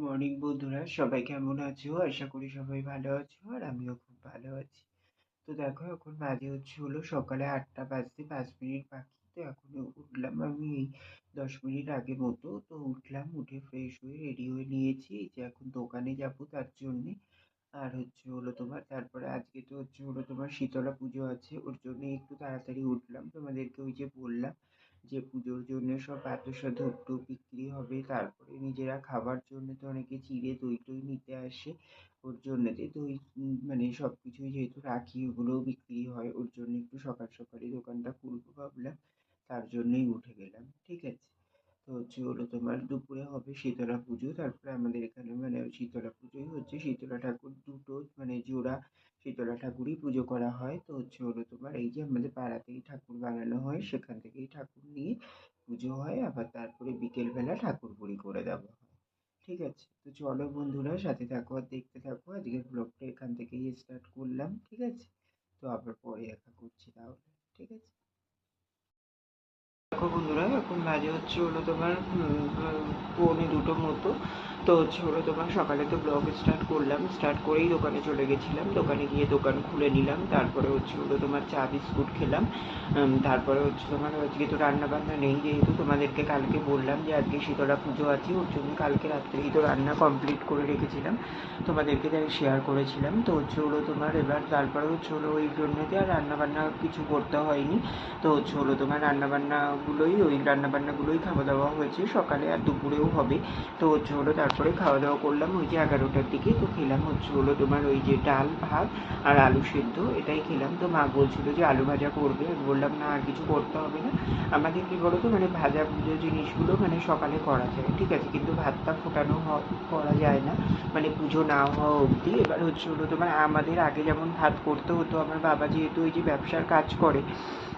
Morning বন্ধুরা। সবাই কেমন আছো? আশা করি সবাই ভালো আছো আর আমিও খুব ভালো আছি। তো দেখো, এখন বাজে হচ্ছে হলো সকালে আটটা বাজতে পাঁচ মিনিট বাকি। তো এখন উঠলাম আমি এই দশ মিনিট আগে মতো। তো উঠলাম, উঠে ফ্রেশ হয়ে রেডি হয়ে নিয়েছি। যে এখন দোকানে যাব তার জন্যে। আর হচ্ছে হলো তোমার, তারপরে আজকে তো হচ্ছে হলো তোমার শীতলা পুজো আছে। ওর জন্য একটু তাড়াতাড়ি উঠলাম। তোমাদেরকে ওই যে বললাম যে পুজোর জন্য সব বাতাসা ধূপ বিক্রি হবে, তারপরে নিজেরা খাবার জন্য তো অনেকে চিড়ে দই টই নিতে আসে ওর জন্যতে দই মানে সব কিছুই যেহেতু রাখি ওগুলোও বিক্রি হয়, ওর জন্য একটু সকাল সকালই দোকানটা খুলবো ভাবলাম, তার জন্যই উঠে গেলাম, ঠিক আছে? তো হচ্ছে হলো তোমার দুপুরে হবে শীতলা পুজো, তারপরে আমাদের এখানে মানে শীতলা পুজোই হচ্ছে, শীতলা ঠাকুর দুটো মানে জোড়া শীতলা ঠাকুরই পুজো করা হয়। তো হচ্ছে হলো তোমার এই যে আমাদের পাড়াতেই ঠাকুর বানানো হয়, সেখান থেকেই ঠাকুর নিয়ে পুজো হয়। আবার তারপরে বিকেলবেলা ঠাকুর পুরি করে দেওয়া হয়। ঠিক আছে? তো চলো বন্ধুরা, সাথে থাকো আর দেখতে থাকো। আজকের ব্লগটা এখান থেকেই স্টার্ট করলাম। ঠিক আছে? তো আবার পরে দেখা করছি তাহলে। ঠিক আছে? দেখো বন্ধুরা, এখন বাজে হচ্ছে হলো তোমার পৌনে দুটো মতো। তো হচ্ছে হলো তোমার সকালে তো ব্লগ স্টার্ট করলাম স্টার্ট করেই দোকানে চলে গেছিলাম। দোকানে গিয়ে দোকান খুলে নিলাম, তারপরে হচ্ছে হলো তোমার চা, বিস্কুট খেলাম। তারপরে হচ্ছে তোমার আজকে তো রান্না বান্না নেই, যেহেতু তোমাদেরকে কালকে বললাম যে আজকে শীতলা পুজো আছে, ওর জন্য কালকে রাত্রেই তো রান্না কমপ্লিট করে রেখেছিলাম। তোমাদেরকে তাই শেয়ার করেছিলাম। তো হচ্ছে হলো তোমার এবার তারপরে হচ্ছে হলো ওই জন্যতে আর রান্না বান্না কিছু করতে হয়নি। তো হচ্ছে হলো তোমার রান্না বান্নাগুলোই ওই রান্না বান্নাগুলোই খাওয়া দাওয়া হয়েছে, সকালে আর দুপুরেও হবে। তো হচ্ছে হলো তার তারপরে খাওয়া দাওয়া করলাম ওই যে এগারোটার দিকে, তো খেলাম হচ্ছে হলো তোমার ওই যে ডাল, ভাত আর আলু সেদ্ধ, এটাই খেলাম। তো মা বলছিল যে আলু ভাজা করবে, আমি বললাম না আর কিছু করতে হবে না। আমাদের কী বলো তো মানে ভাজা ভুজো জিনিসগুলো মানে সকালে করা যায়, ঠিক আছে? কিন্তু ভাতটা ফোটানো করা যায় না। মানে পুজো না হওয়া অবধি। এবার হচ্ছে হলো তোমার আমাদের আগে যেমন ভাত করতে হতো, আমার বাবা যেহেতু ওই যে ব্যবসার কাজ করে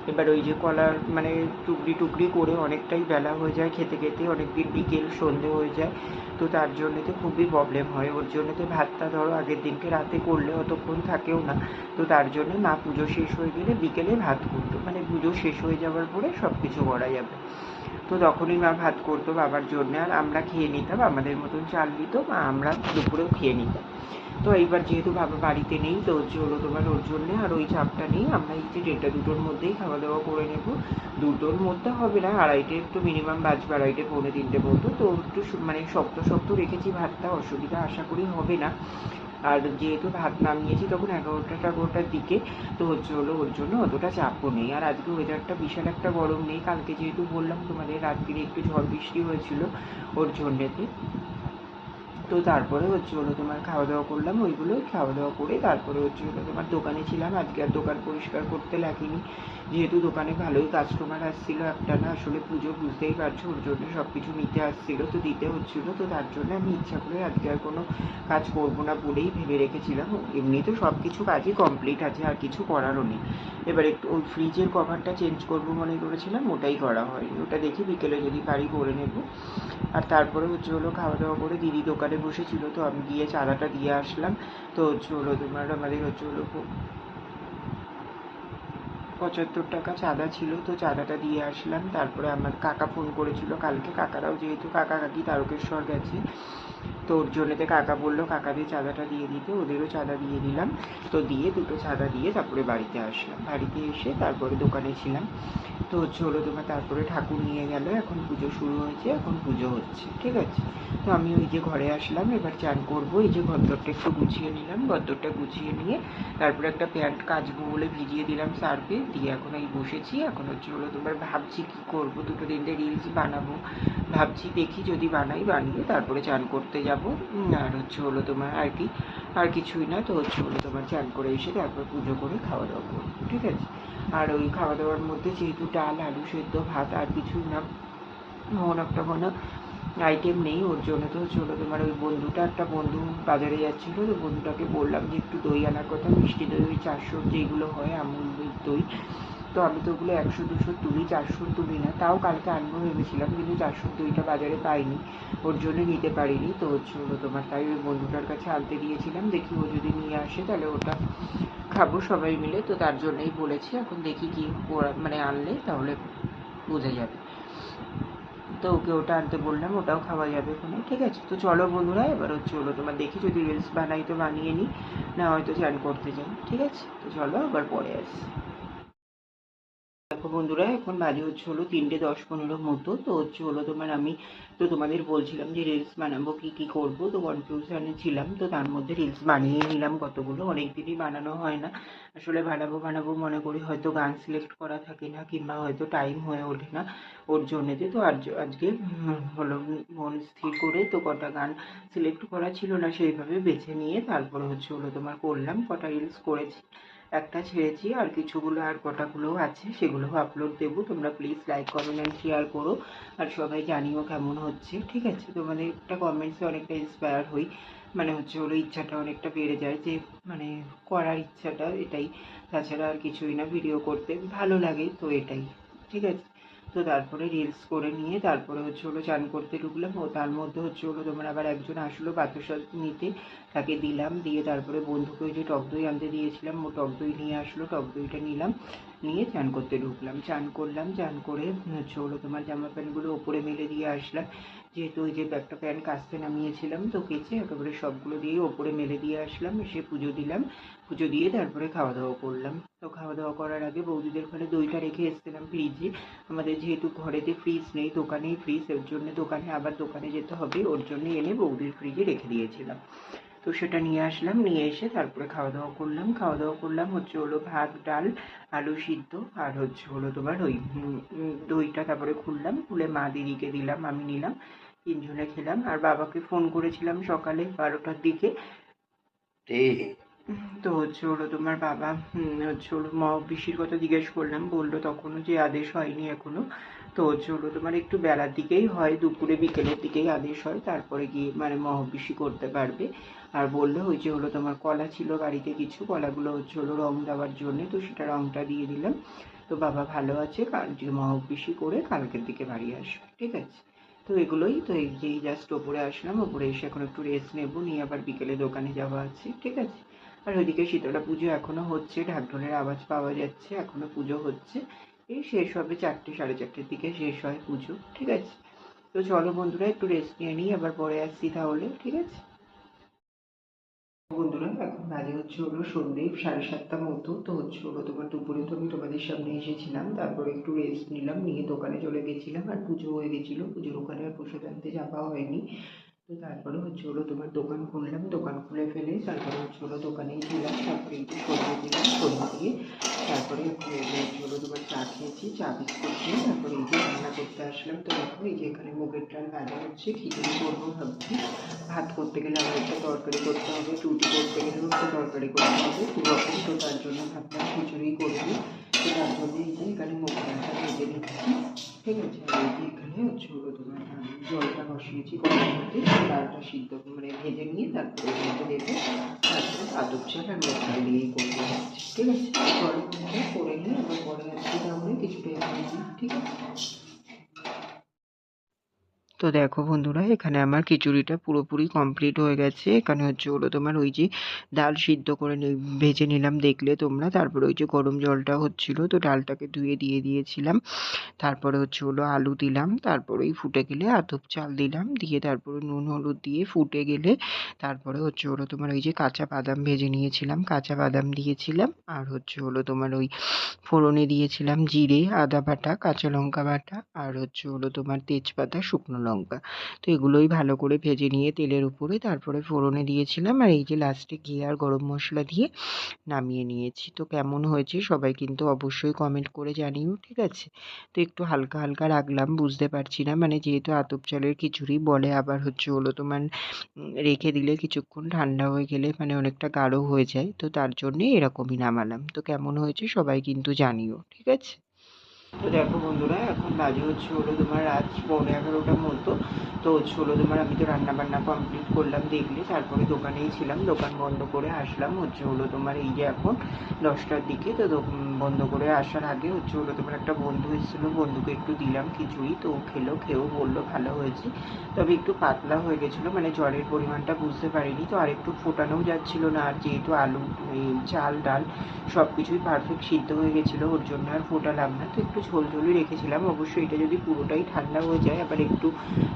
এবার ওই যে কলার মানে টুকরি টুকরি করে অনেকটাই বেলা হয়ে যায়, খেতে খেতে অনেক দিন বিকেল, সন্ধে হয়ে যায়। তো তার জন্যতে খুবই প্রবলেম হয়। ওর জন্যতে ভাতটা ধরো আগের দিনকে রাতে করলে অতক্ষণ থাকেও না। তো তার জন্য মা পুজো শেষ হয়ে গেলে বিকেলে ভাত করতো। মানে পুজো শেষ হয়ে যাওয়ার পরে সব কিছু করা যাবে। তো তখনই মা ভাত করতো বাবার জন্য। আর আমরা খেয়ে নিতাম, আমাদের মতন চাল দিত আমরা দুপুরেও খেয়ে নিতাম। তো এইবার যেহেতু বাবা বাড়িতে নেই, তো হলো তোমার ওর জন্যে আর ওই চাপটা নেই আমরা এই যে দেড়টা দুটোর মধ্যেই খাওয়া দাওয়া করে নেব। দুটোর মধ্যে হবে না, আড়াইটে একটু মিনিমাম বাজবে, আড়াইটে, পৌনে তিনটে মতো তো একটু মানে শক্ত শক্ত রেখেছি ভাতটা, অসুবিধা আশা করি হবে না। আর যেহেতু ভাত নামিয়েছি তখন এগারোটা এগারোটার দিকে, তো হচ্ছে হলো ওর জন্য অতটা চাপও নেই। আর আজকে ওয়েদারটা বিশাল একটা গরম নেই, কালকে যেহেতু বললাম তোমাদের রাত্রিরে একটু ঝড় বৃষ্টি হয়েছিল ওর জন্যেতে। তো তারপরে হচ্ছে হলো তোমার খাওয়া দাওয়া করলাম ওইগুলোই খাওয়া দাওয়া করে তারপরে হচ্ছে হলো তোমার দোকানে ছিলাম। আজকে আর দোকান পরিষ্কার করতে লাগেনি। যেহেতু দোকানে ভালোই কাস্টমার আসছিল, একটা না আসলে পুজো বুঝতেই পারছ, ওর জন্য সব কিছু নিতে আসছিল, তো দিতে হচ্ছিল, তো তার জন্য আমি ইচ্ছা করে আজকে আর কোনো কাজ করব না বলেই ভেবে রেখেছিলাম। এমনি তো সব কিছু কাজই কমপ্লিট আছে, আর কিছু করারও নেই। এবার একটু ওই ফ্রিজের কভারটা চেঞ্জ করব মনে করেছিলাম, ওটাই করা হয়নি। ওটা দেখি বিকেলে যদি পারি করে নেব। আর তারপরে হচ্ছে হলো খাওয়া দাওয়া করে দিদি দোকানে বসেছিল, তো আমি গিয়ে চাঁদাটা দিয়ে আসলাম। তো হচ্ছে হলো তোমার, আমাদের হচ্ছে হলো পঁচাত্তর টাকা চাঁদা ছিল, তো চাঁদাটা দিয়ে আসলাম। তারপরে আমার কাকা ফোন করেছিল কালকে। কাকারাও যেহেতু কাকা কাকি তারকেশ্বর গেছে। তো ওর জন্যতে কাকা বলল কাকাদের চাঁদাটা দিয়ে দিতে, ওদেরও চাঁদা দিয়ে দিলাম। তো দিয়ে দুটো চাঁদা দিয়ে তারপরে বাড়িতে আসলাম। বাড়িতে এসে তারপরে দোকানে ছিলাম। তো হচ্ছে হলো তোমার তারপরে ঠাকুর নিয়ে গেল, এখন পুজো শুরু হয়েছে, এখন পুজো হচ্ছে, ঠিক আছে? তো আমি ওই যে ঘরে আসলাম, এবার চান করব, এই যে ঘরদরটা একটু গুছিয়ে নিলাম, ঘরদরটা গুছিয়ে নিয়ে তারপরে একটা প্যান্ট কাচবো বলে ভিজিয়ে দিলাম সার্ফে, দিয়ে এখন এই বসেছি। এখন হচ্ছে হলো তোমার ভাবছি কি করব, দুটো তিনটে রিলস বানাবো। ভাবছি দেখি যদি বানাই, বানিয়ে তারপরে চান করতে যাব। আর হচ্ছে হলো তোমার আর কি, আর কিছুই না তো হচ্ছে হলো তোমার চান করে এসে তারপর পুজো করে খাওয়া দাওয়া করব, ঠিক আছে? আর ওই খাওয়া দাওয়ার মধ্যে যেহেতু ডাল, আলু সেদ্ধ, ভাত আর কিছুই না একটা কোনো আইটেম নেই। ওর জন্য তো চলো তোমার ওই বন্ধুটা, একটা বন্ধু বাজারে যাচ্ছিল। তো বন্ধুটাকে বললাম যে একটু দই আনার কথা, মিষ্টি দই, ওই চারশো যেগুলো হয়, আমুল দই তো আমি তো ওগুলো একশো, দুশো তুলি, চারশো তুলি না। তাও কালকে আনব ভেবেছিলাম, কিন্তু চারশো দইটা বাজারে পাইনি। ওর জন্য নিতে পারিনি। তো হচ্ছে হলো তোমার, তাই ওই বন্ধুটার কাছে আনতে দিয়েছিলাম দেখি ও যদি নিয়ে আসে, তাহলে ওটা খাব সবাই মিলে। তো তার জন্যই বলেছি, এখন দেখি কি মানে আনলে, তাহলে বোঝা যাবে। তো ওকে ওটা আনতে বললাম, ওটাও খাওয়া যাবে ওখানে ঠিক আছে, তো চলো বন্ধুরা, এবার হচ্ছে হলো তোমার দেখি যদি রিলস বানাই তো বানিয়ে নিই, না হয়তো চান করতে যাই ঠিক আছে, তো চলো আবার পরে আসি। বন্ধুরা, এখন বাজে হচ্ছে হলো তিনটে দশ পনেরো মতো। তো হচ্ছে হলো তোমার আমি তো তোমাদের বলছিলাম যে রিলস বানাবো, কি কি করব, তো কনফিউশনে ছিলাম। তো তার মধ্যে রিলস বানিয়ে নিলাম কতগুলো অনেক দিনই বানানো হয় না। আসলে বানাবো বানাবো মনে করি হয়তো গান সিলেক্ট করা থাকে না, কিংবা হয়তো টাইম হয়ে ওঠে না ওর জন্যেতে। তো আজ, আজকে হলো মন স্থির করে তো কটা গান সিলেক্ট করা ছিল না, সেইভাবে বেছে নিয়ে তারপরে হচ্ছে হলো তোমার করলাম, কটা রিলস করেছি। একটা ছেড়েছি আর কিছুগুলো আর কটাগুলোও আছে, সেগুলোও আপলোড দেবো। তোমরা please like comment and share করো আর সবাই জানিও কেমন হচ্ছে, ঠিক আছে? তোমাদের একটা কমেন্টসে অনেকটা ইন্সপায়ার হই। মানে হচ্ছে ওর ইচ্ছাটা অনেকটা বেড়ে যায়, যে মানে করার ইচ্ছাটা এটাই। তাছাড়া আর কিছুই না ভিডিও করতে ভালো লাগে, তো এটাই, ঠিক আছে? তো তারপরে রিলস করে নিয়ে তারপরে হচ্ছে হলো চান করতে ঢুকলাম। ও তার মধ্যে হচ্ছে হলো তোমার আবার একজন আসলো বাতাসা নিতে। তাকে দিলাম, দিয়ে তারপরে বন্ধুকে ওই যে টক দই আনতে দিয়েছিলাম, ও টক দই নিয়ে আসলো, টক দইটা নিলাম। নিয়ে চান করতে ঢুকলাম। চান করলাম, চান করে হচ্ছে হলো তোমার জামা প্যান্টগুলো ওপরে মেলে দিয়ে আসলাম। যেহেতু ওই যে একটা প্যান্ট কাচতে নামিয়েছিলাম, তো কেচে একেবারে সবগুলো দিয়ে ওপরে মেলে দিয়ে আসলাম, এসে পুজো দিলাম। পুজো দিয়ে তারপরে খাওয়া দাওয়া করলাম। তো খাওয়া দাওয়া করার আগে বৌদিদের ঘরে দইটা রেখে এসেছিলাম ফ্রিজে আমাদের যেহেতু ঘরেতে ফ্রিজ নেই, দোকানেই ফ্রিজ এর জন্য দোকানে, আবার দোকানে যেতে হবে, ওর জন্য এনে বৌদির ফ্রিজে রেখে দিয়েছিলাম। তো সেটা নিয়ে আসলাম নিয়ে এসে তারপরে খাওয়া দাওয়া করলাম। খাওয়া দাওয়া করলাম হচ্ছে হলো ভাত ডাল আলু সিদ্ধ আর হচ্ছে হলো তোমার ওই দইটা তারপরে খুললাম খুলে মা দিদিকে দিলাম আমি নিলাম তিনজনে খেলাম আর বাবাকে ফোন করেছিলাম সকালে বারোটার দিকে। তো হচ্ছে হলো তোমার বাবা হচ্ছে হলো ম পিসির কথা জিজ্ঞেস করলাম বলল তখনও যে আদেশ হয়নি এখনও তো হলো তোমার একটু বেলার দিকেই হয়, দুপুরে, বিকেলের দিকেই আদেশ হয়, তারপরে গিয়ে মানে মহবিষি করতে পারবে। আর বলল ওই যে হলো তোমার কলা ছিল বাড়িতে কিছু, কলাগুলো হচ্ছে হলো রং দেওয়ার জন্যে, তো সেটা রংটা দিয়ে দিলাম। তো বাবা ভালো আছে, কাল যে মহবিষি করে কালকের দিকে বাড়ি আসবে, ঠিক আছে? তো এগুলোই, তো এই জাস্ট ওপরে আসলাম, ওপরে এসে এখন একটু রেস্ট নেব, নিয়ে আবার বিকেলে দোকানে যাওয়া আছে, ঠিক আছে? আর ওইদিকে শীতলা পুজো এখনও হচ্ছে, ঢাকঢোলের আওয়াজ পাওয়া যাচ্ছে, এখনও পুজো হচ্ছে। এই শেষ হবে চারটে, সাড়ে চারটের দিকে শেষ হয় পুজো, ঠিক আছে? তো চলো বন্ধুরা, একটু রেস্ট নিয়ে নিই, আবার পরে আসছি তাহলে, ঠিক আছে? বন্ধুরা, এখন বাজে হচ্ছে হলো সন্ধ্যে সাড়ে সাতটা মতো, তো হচ্ছে হলো তোমার দুপুরে তো আমি তোমাদের সামনে এসেছিলাম, তারপরে একটু রেস্ট নিলাম, নিয়ে দোকানে চলে গেছিলাম, আর পুজো হয়ে গেছিল, পুজোর ওখানে আর প্রসাদ আনতে যাওয়া হয়নি। তো তারপরে হচ্ছে হলো তোমার দোকান খুললাম, দোকান খুলে ফেলে তারপরে হচ্ছে হলো দোকানেই ছিলাম তারপরে একটু সন্ধ্যে দিলাম সন্ধ্যে দিয়ে তারপরে হচ্ছে হলো তোমার চা খেয়েছি, চা বিস্কুট খেয়ে তারপরে এই যে রান্না করতে আসলাম। তো দেখো এই যে এখানে মুগের ডাল ভাজা হচ্ছে, খিচুড়ি করব ভাবছি। ভাত করতে গেলে আবার একটা তরকারি করতে হবে, রুটি করতে গেলেও একটা তরকারি করতে হবে দু রকম তো তার জন্য ভাবলাম খিচুড়ি করব। ঠিক আছে? আর এই হচ্ছে জলটা বসিয়েছি ডালটা সিদ্ধ মানে ভেজে নিয়ে তারপরে মধ্যে দেবো তারপরে আদব চাল আর মুগ দিয়েই করব ঠিক আছে জল করে নিয়ে আবার পরে আসছি তাহলে কিছুটা ঠিক আছে তো দেখো বন্ধুরা, এখানে আমার খিচুড়িটা পুরোপুরি কমপ্লিট হয়ে গেছে। এখানে হচ্ছে হলো তোমার ওই যে ডাল সিদ্ধ করে ভেজে নিলাম দেখলে তোমরা। তারপরে ওই যে গরম জলটা হচ্ছিল, তো ডালটাকে ধুয়ে দিয়ে দিয়েছিলাম। তারপরে হচ্ছে হলো আলু দিলাম, তারপরে ওই ফুটে গেলে আতপ চাল দিলাম। দিয়ে তারপরে নুন, হলুদ দিয়ে ফুটে গেলে তারপরে হচ্ছে হলো তোমার ওই যে কাঁচা বাদাম ভেজে নিয়েছিলাম। কাঁচা বাদাম দিয়েছিলাম, আর হচ্ছে হলো তোমার ওই ফোড়নে দিয়েছিলাম জিরে, আদা বাটা, কাঁচা লঙ্কা বাটা, আর হচ্ছে হলো তোমার তেজপাতা, শুকনো লঙ্কা। তো এগুলোই ভালো করে ভেজে নিয়ে তেলের উপরে তারপরে ফোড়নে দিয়েছিলাম। আর এই যে লাস্টে ঘি আর গরম মশলা দিয়ে নামিয়ে নিয়েছি। তো কেমন হয়েছে সবাই কিন্তু অবশ্যই কমেন্ট করে জানিও, ঠিক আছে? তো একটু হালকা হালকা রাখলাম, বুঝতে পারছি না। মানে যেহেতু আতপ চালের খিচুড়ি বলে, আবার হচ্ছে হলো তোমার রেখে দিলে কিছুক্ষণ ঠান্ডা হয়ে গেলে মানে অনেকটা গাঢ় হয়ে যায়। তো তার জন্যে এরকমই নামালাম। তো কেমন হয়েছে সবাই কিন্তু জানিও, ঠিক আছে? তো দেখো বন্ধুরা, এখন বাজে হচ্ছে হলো তোমার রাত পৌনে এগারোটার মতো। তো হচ্ছে হলো তোমার আমি তো রান্না বান্না কমপ্লিট করলাম, দেখলে তারপরে দোকানেই ছিলাম। দোকান বন্ধ করে আসলাম হচ্ছে হলো তোমার এই যে এখন দশটার দিকে। তো বন্ধ করে আসার আগে হচ্ছে হলো তোমার একটা বন্ধু এসেছিল, বন্ধুকে একটু দিলাম খিচুড়ি। তো খেলো, খেয়েও বলল ভালো হয়েছে। তবে একটু পাতলা হয়ে গেছিল মানে জলের পরিমাণটা বুঝতে পারিনি। তো আর একটু ফোটানোও যাচ্ছিল না, আর যেহেতু আলু চাল, ডাল সব কিছুই পারফেক্ট সিদ্ধ হয়ে গেছিল, ওর জন্য আর ফোটালাম না। তো একটু ঝোল ঝোলই রেখেছিলাম। অবশ্যই এটা যদি পুরোটাই ঠান্ডা হয়ে যায়, আবার একটু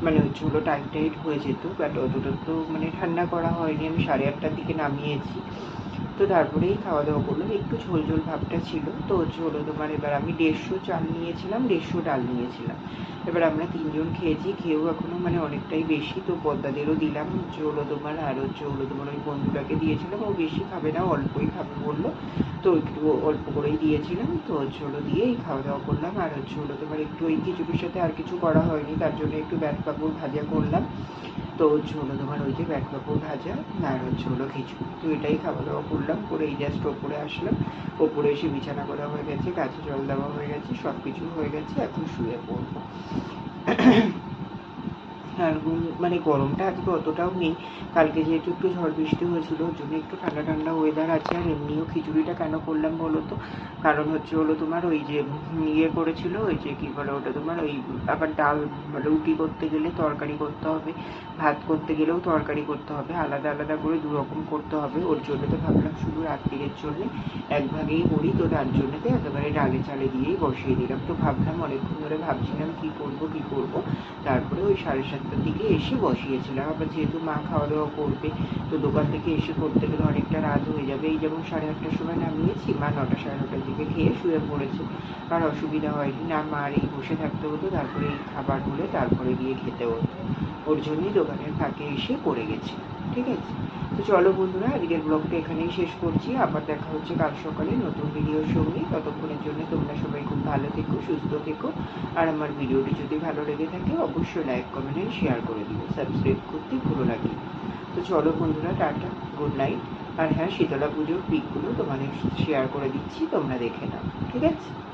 মানে ওই হলো টাইট টাইট হয়ে যেত বাট অতটা তো মানে ঠান্ডা করা হয়নি। আমি সাড়ে আটটার দিকে নামিয়েছি। তো তারপরেই খাওয়া দাওয়া করলাম। একটু ঝোল ঝোল ভাবটা ছিল। তো হলো তোমার এবার আমি দেড়শো চাল নিয়েছিলাম, দেড়শো ডাল নিয়েছিলাম। এবার আমরা তিনজন খেয়েছি, খেয়েও এখনও মানে অনেকটাই বেশি। তো পদ্মাদেরও দিলাম হলো তোমার আর হচ্ছে তোমার ওই বন্ধুটাকে দিয়েছিলাম। ও বেশি খাবে না অল্পই খাবে বলল। তো একটু অল্প করেই দিয়েছিলাম। তো হলো দিয়েই খাওয়া দাওয়া করলাম। আর হচ্ছে তোমার একটু ওই খিচুড়ির সাথে আর কিছু করা হয়নি, তার জন্য একটু ব্যাট পাপড় ভাজা করলাম। তো হচ্ছে হলো তোমার ওই যে পাপড় ভাজা, আর হচ্ছে হলো খিচুড়ি। তো এটাই খাওয়া দাওয়া করলাম, করে এই জাস্ট ওপরে আসলাম। ওপরে এসে বিছানা করা হয়ে গেছে গাছে জল দেওয়া হয়ে গেছে সব কিছু হয়ে গেছে, এখন শুয়ে পড়ব। আর মানে গরমটা আজকে অতটাও নেই। কালকে যেহেতু একটু ঝড় বৃষ্টি হয়েছিল, ওর জন্য একটু ঠান্ডা ঠান্ডা ওয়েদার আছে। আর এমনিও খিচুড়িটা কেন করলাম বলো তো? কারণ হচ্ছে হলো তোমার ওই যে ইয়ে করেছিল, ওই যে কী বলে ওটা তোমার ওই আবার ডাল, রুটি করতে গেলে তরকারি করতে হবে, ভাত করতে গেলেও তরকারি করতে হবে, আলাদা আলাদা করে দু রকম করতে হবে। ওর জন্য তো ভাবলাম শুধু রাত্রিরের জন্য এক ভাগেই করি, তো তার জন্যতে একেবারে ডালে চালে দিয়েই বসিয়ে দিলাম। তো ভাবলাম অনেকক্ষণ ধরে ভাবছিলাম কি করব কি করব? তারপরে ওই সাড়ে সাতটার দিকে এসে বসিয়েছিলাম আবার যেহেতু মা খাওয়া দাওয়া করবে, তো দোকান থেকে এসে করতে গেলে অনেকটা রাত হয়ে যাবে। এই যেমন সাড়ে আটটার সময় নামিয়েছি, মা নটা সাড়ে নটার দিকে খেয়ে শুয়ে পড়েছে। আর অসুবিধা হয়নি, না মার এই বসে থাকতে হতো, তারপরে এই খাবার হলে তারপরে গিয়ে খেতে হতো। ওর জন্যই দোকানের ফাঁকে এসে পড়ে গেছি, ঠিক আছে? তো চলো বন্ধুরা, আজকের ব্লগটা এখানেই শেষ করছি। আবার দেখা হচ্ছে কাল সকালে নতুন ভিডিওর সঙ্গে ততক্ষণের জন্য তোমরা সবাই খুব ভালো থেকো, সুস্থ থেকো। আর আমার ভিডিওটি যদি ভালো লেগে থাকে, অবশ্যই লাইক কমেন্ট শেয়ার করে দিও। সাবস্ক্রাইব করতে ভুলো না কিন্তু। তো চলো বন্ধুরা, টাটা গুড নাইট আর হ্যাঁ শীতলা পুজোর পিকগুলো তোমাদের শেয়ার করে দিচ্ছি, তোমরা দেখে নাও। ঠিক আছে?